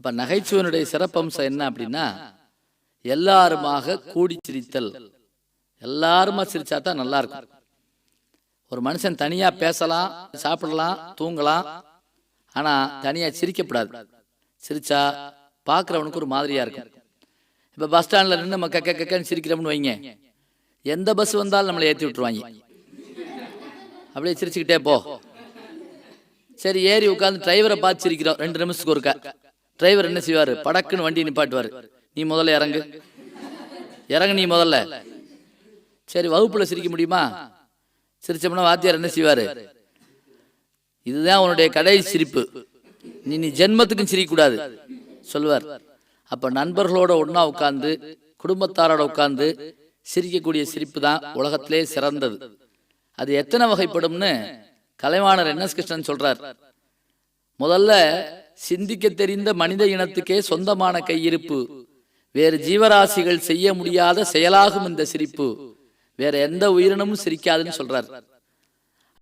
அப்போ நகைச்சுவனுடைய சிறப்பம்சம் என்ன அப்படின்னா எல்லாருமாக கூடி சிரித்தல் எல்லாருமா சிரிச்சா தான் நல்லா இருக்கும் ஒரு மனுஷன் தனியா பேசலாம் சாப்பிடலாம் தூங்கலாம் ஆனா தனியா சிரிக்கப்படாது. சிரிச்சா பார்க்குறவனுக்கு ஒரு மாதிரியா இருக்கும். இப்ப பஸ் ஸ்டாண்ட்ல நின்று நம்ம கக்க கக்கன்னு சிரிக்கிறோம்னு வைங்க. எந்த பஸ் வந்தாலும் நம்மளை ஏற்றி விட்டுருவாங்க. அப்படியே சிரிச்சுக்கிட்டே போ. சரி ஏறி உட்காந்து டிரைவரை பார்த்து சிரிக்கிறோம். ரெண்டு நிமிஷத்துக்கு ஒருக்கா. டிரைவர் என்ன செய்வாரு? படக்குன்னு வண்டி நிப்பாட்டுவார். நீ முதல்ல இறங்கு. இறங்கு நீ முதல்ல. சரி வகுப்பில் சிரிக்க முடியுமா? சிரிச்சோம்னா வாத்தியார் என்ன செய்வாரு? இதுதான் உன்னுடைய கடை சிரிப்பு. நீ நீ ஜென்மத்துக்கும் சிரிக்கக்கூடாது சொல்லுவார். அப்போ நண்பர்களோட ஒன்றா உட்காந்து குடும்பத்தாரோட உட்காந்து சிரிக்கக்கூடிய சிரிப்பு தான் உலகத்திலே சிறந்தது. அது எத்தனை வகைப்படும்னு கலைவாணர் என் எஸ் கிருஷ்ணன் சொல்றார். முதல்ல சிந்திக்க தெரிந்த மனித இனத்துக்கே சொந்தமான கையிருப்பு. வேறு ஜீவராசிகள் செய்ய முடியாத செயலாகும் இந்த சிரிப்பு. வேற எந்த உயிரினமும் சிரிக்காதுன்னு சொல்றார்.